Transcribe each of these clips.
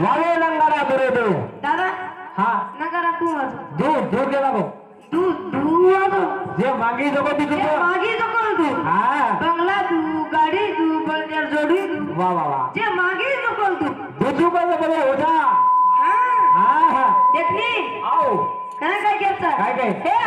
वाले नंगारा बरे दो दादा हा. नगारा तू वाजव? दूध दूध दे बाबू. दूध दूध वाजव. जे मागी जगो ती तुझं मागी कौन तू हाँ. बंगला तू गाडी तू बळदेर जोडी तू वा वा वा. जे मागी जगो तू बुजू का बरे होता हाँ. हाँ देखनी आओ. कहाँ काय करता काय कहाँ हे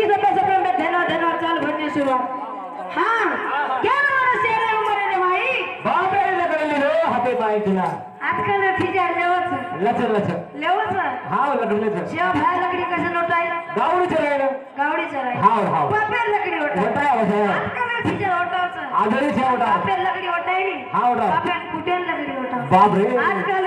की जपा जपा धना धना चाल भरणे सुरुवात हा केवळ सेरा मरणे माई बापे लकडली रो हाते बाई तिला आजकाल फिजा लेवच. लचर लचर. लेवच? हाव लकडले लचर. शिवा भाय लकडी कसं नोटाय गावडी चलायला गावडी चलाय हाव हाव. बापे लकडी ओटा ओटा ओटा आजकाल फिजा ओटाच आदरी छे ओटा बापे लकडी ओटायनी हाव ओटा बापे कुटेल लकडी ओटा बाप रे आजकाल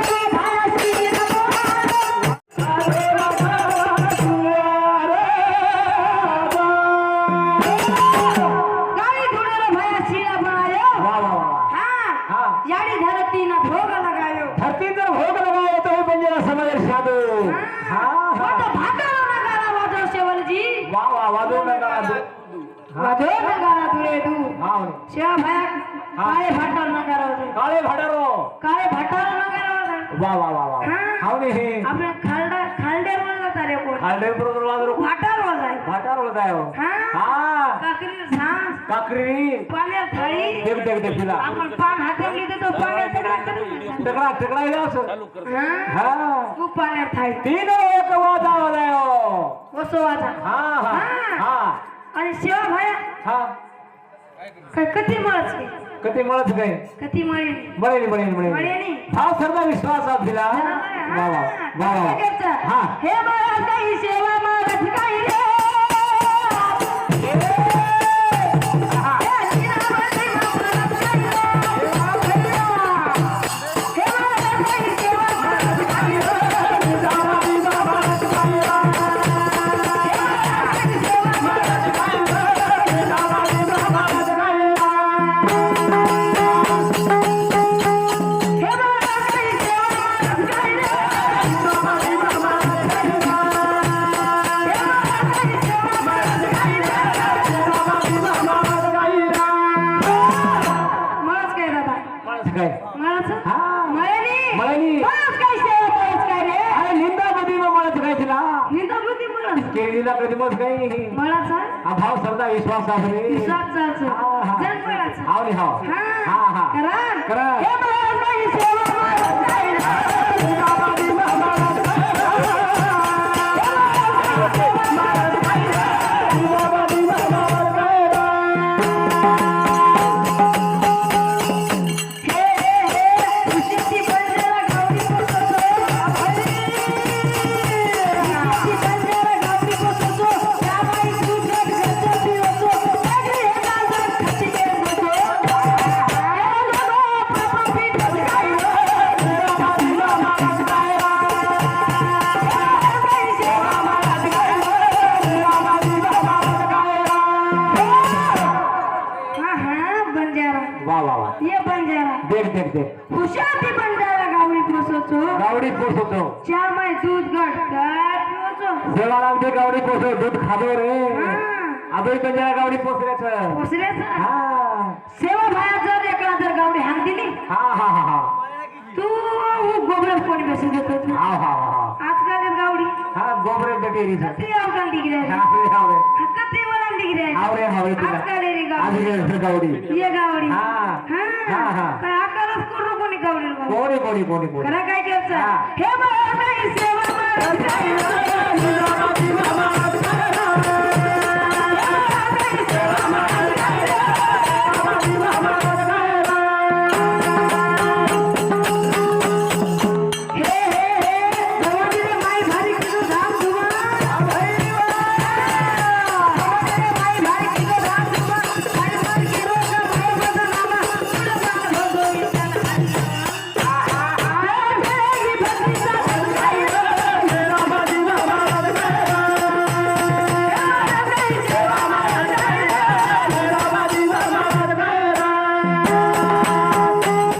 वा वा वाजो नका. वाजो नगारा हा शिवा भाया काळे भाटर नगारा होते काळे भाडारो काळे भाटार नगारा होते वा वा वा वा. हा. हावने हे. आपल्या खालडा खालडे बोलता रे कोण? खालडे बरोबर वाजरो भाटार वाजाय भाटार होताय हो. हा. हा. काकरी सांस काकरी. पाण्यात थाळी. देख देख देख तिला. आपण पान तो सगळा हे हा. हा. तू पाण्यात थाळी. तीन वाजा हा हा हा. आणि शिवा भाया. हा. काय कधी मळच की कधी म्हणत काय? कधी मळी बळेली बळेली बळेली मळेली. हा सरदा विश्वास आहे तिला वा वा वा वा. हा. हे बाळा काही सेवा मागत काही रे. काय? मळच? हा. मळणी मळणी. मळच काय सेवा करायच काय रे? अरे लिंदा मध्ये म्हणत काय तिला? निंदामृती मळच? केळीला कधी मग काही मळाचा? हा भाव सरदा विश्वास आहे. विश्वास जायचं हा, हा. मळाचं. हाव हा. हा करा. करा. हे मळाच देख हुशारती बंडारा गावडी पोसवतो गावडी पोसवतो चहा माय दूध काय पिवचो सेवा लागते गावडी दूध खादो रे. आदोई पंजाला गावडी हा. सेवा भाया जर गावडी हाक दिली. हा हा हा हा. तू गोबरे कोणी बसून देतो तू? हा हा हा. आजकाल गावडी. हा गोबरे डिग्री आहे हावरे हावरे कती वळण डिग्री आहे हावरे हावरे आजकाल रे गावडी. ये गावडी. हा. हा. हा, हा. काय आकारच करू कोणी गावडी गावडी कोणी कोणी कोणी कोणी खरं काय करता हा.